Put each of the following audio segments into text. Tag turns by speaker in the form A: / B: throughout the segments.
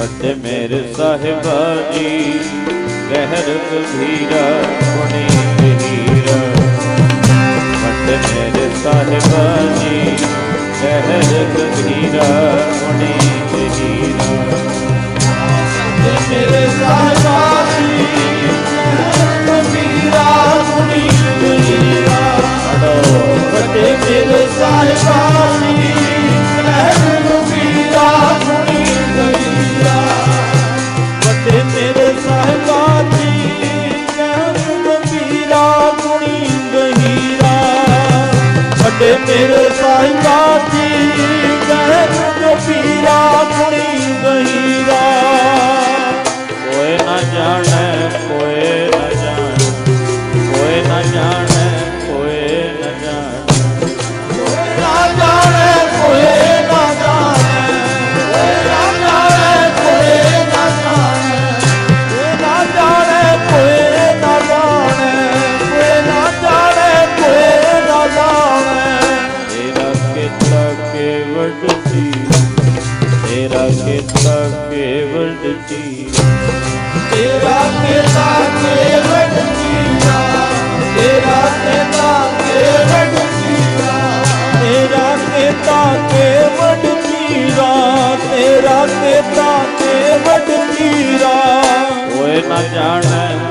A: ਵੱਡੇ ਮੇਰੇ ਸਾਹਿਬਾ ਜੀ ਗਹਿਰ ਗਭੀਰਾ ਗੁਣੀ ਗਹੀਰਾ ਵੱਡੇ ਮੇਰੇ ਸਾਹਿਬਾ ਜੀ ਗਹਿਰ ਗਭੀਰਾ ਗੁਣੀ ਤੇ
B: ਮੇਰੇ ਸਾਹਿਬਾ ਜੀ ਗਏ ਜੋ ਪੀਰਾ ਕੁਣੀ ਗਹੀਰਾ
A: ਕੋਈ ਨਾ ਜਾਣੇ, ਕੋਈ ਨਾ ਜਾਣੇ, ਕੋਈ ਨਾ ਜਾਣੇ। ਤੇਰਾ ਕੀਤਾ ਕੇਵਲ ਜੀਵਾ ਤੇਰਾ ਕੀਤਾ ਕੇਵਲ ਜੀਵਾ
B: ਤੇਰਾ ਕੀਤਾ ਕੇ ਵੱਡ ਜੀਵਾ ਤੇਰਾ ਕੀਤਾ ਕੇ ਵੱਡ ਜੀਵਾ ਤੇਰਾ ਕੀਤਾ ਕੇ ਵੱਡ ਜੀਵਾ
A: ਕੋਏ ਨਾ ਜਾਣੈ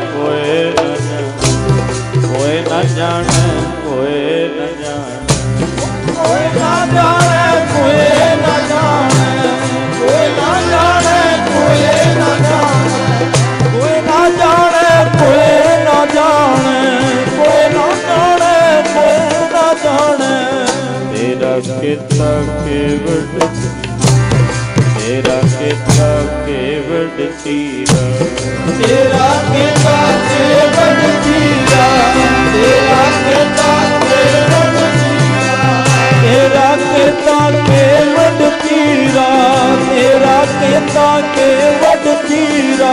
A: ਕੀਤਾ ਕੇਵਲ ਤੇਰਾ ਕੀਤਾ ਕੇਵਲ ਤੀਰਾ।
B: ਤੇਰਾ ਕੀਤਾ ਕੇਵਲ ਜੀਰਾ